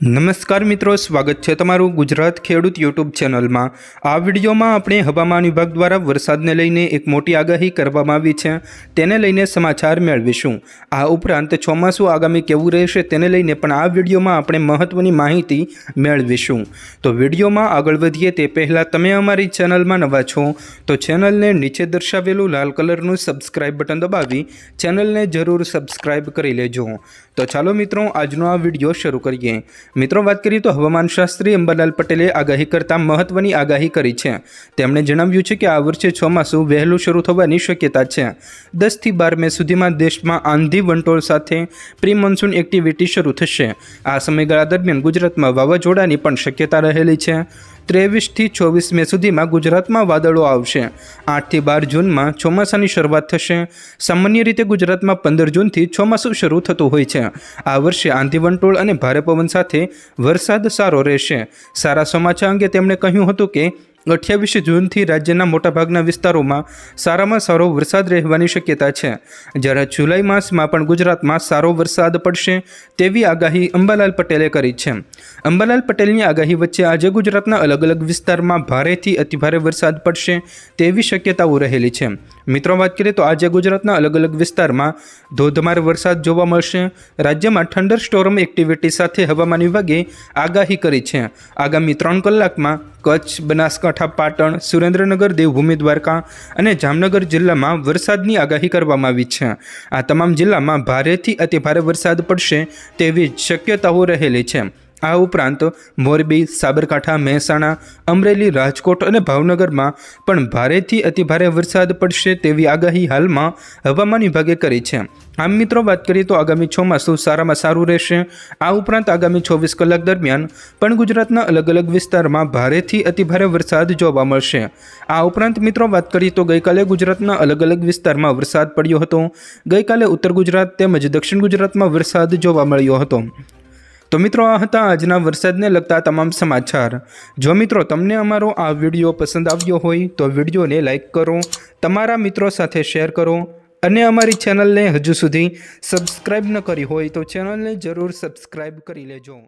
નમસ્કાર મિત્રો, સ્વાગત છે તમારું ગુજરાત ખેડૂત યુટ્યુબ ચેનલમાં. આ વિડીયોમાં આપણે હવામાન વિભાગ દ્વારા વરસાદને લઈને એક મોટી આગાહી કરવામાં આવી છે. તેને લઈને સમાચાર મેળવીશું. આ ઉપરાંત ચોમાસું આગામી કેવું રહેશે તેને લઈને પણ આ વિડીયોમાં આપણે મહત્ત્વની માહિતી મેળવીશું. તો વિડીયોમાં આગળ વધીએ તે પહેલાં તમે અમારી ચેનલમાં નવા છો, તો ચેનલને નીચે દર્શાવેલું લાલ કલરનું સબસ્ક્રાઇબ બટન દબાવી ચેનલને જરૂર સબસ્ક્રાઇબ કરી લેજો. તો ચાલો મિત્રો, આજનો આ વીડિયો શરૂ કરીએ. મિત્રો, વાત કરીએ તો હવામાનશાસ્ત્રી અંબાલાલ પટેલે આગાહી કરતા મહત્વની આગાહી કરી છે. તેમણે જણાવ્યું છે કે આ વર્ષે ચોમાસું વહેલું શરૂ થવાની શક્યતા છે. દસથી બાર મે સુધીમાં દેશમાં આંધી વંટોળ સાથે પ્રી મોન્સૂન એક્ટિવિટી શરૂ થશે. આ સમયગાળા દરમિયાન ગુજરાતમાં વાવાઝોડાની પણ શક્યતા રહેલી છે. ત્રેવીસથી ચોવીસ મે સુધીમાં ગુજરાતમાં વાદળો આવશે. આઠથી બાર જૂનમાં ચોમાસાની શરૂઆત થશે. સામાન્ય રીતે ગુજરાતમાં પંદર જૂનથી ચોમાસું શરૂ થતું હોય છે. આ વર્ષે આંધી વંટોળ અને ભારે પવન સાથે વરસાદ સારો રહેશે. સારા સમાચાર અંગે તેમણે કહ્યું હતું કે અઠ્યાવીસ જૂનથી રાજ્યના મોટાભાગના વિસ્તારોમાં સારામાં સારો વરસાદ રહેવાની શક્યતા છે. જ્યારે જુલાઈ માસમાં પણ ગુજરાતમાં સારો વરસાદ પડશે તેવી આગાહી અંબાલાલ પટેલે કરી છે. અંબાલાલ પટેલની આગાહી વચ્ચે આજે ગુજરાતના અલગ અલગ વિસ્તારમાં ભારેથી અતિભારે વરસાદ પડશે તેવી શક્યતાઓ રહેલી છે. મિત્રો, વાત કરીએ તો આજે ગુજરાતના અલગ અલગ વિસ્તારમાં ધોધમાર વરસાદ જોવા મળશે. રાજ્યમાં થંડર સ્ટોર્મ એક્ટિવિટી સાથે હવામાન વિભાગે આગાહી કરી છે. આગામી ત્રણ કલાકમાં કચ્છ, બનાસકાંઠા, પાટણ, સુરેન્દ્રનગર, દેવભૂમિ, દ્વારકા અને જામનગર જિલ્લામાં વરસાદની આગાહી કરવામાં આવી છે. આ તમામ જિલ્લામાં ભારેથી અતિભારે વરસાદ પડશે તેવી શક્યતાઓ રહેલી છે. આ ઉપરાંત મોરબી, સાબરકાંઠા, મહેસાણા, અમરેલી, રાજકોટ અને ભાવનગરમાં પણ ભારેથી અતિભારે વરસાદ પડશે તેવી આગાહી હાલમાં હવામાન વિભાગે કરી છે. આમ મિત્રો, વાત કરીએ તો આગામી ચોમાસું સારામાં સારું રહેશે. આ ઉપરાંત આગામી ચોવીસ કલાક દરમિયાન પણ ગુજરાતના અલગ અલગ વિસ્તારમાં ભારેથી અતિભારે વરસાદ જોવા મળશે. આ ઉપરાંત મિત્રો, વાત કરીએ તો ગઈકાલે ગુજરાતના અલગ અલગ વિસ્તારમાં વરસાદ પડ્યો હતો. ગઈકાલે ઉત્તર ગુજરાત તેમજ દક્ષિણ ગુજરાતમાં વરસાદ જોવા મળ્યો હતો. તો મિત્રો, આ હતા આજના વરસાદને લગતા તમામ સમાચાર. જો મિત્રો તમને અમારો આ વીડિયો પસંદ આવ્યો હોય, તો વિડીયોને લાઇક કરો, તમારા મિત્રો સાથે શેર કરો અને અમારી ચેનલને હજુ સુધી સબસ્ક્રાઈબ ન કરી હોય, તો ચેનલને જરૂર સબસ્ક્રાઈબ કરી લેજો.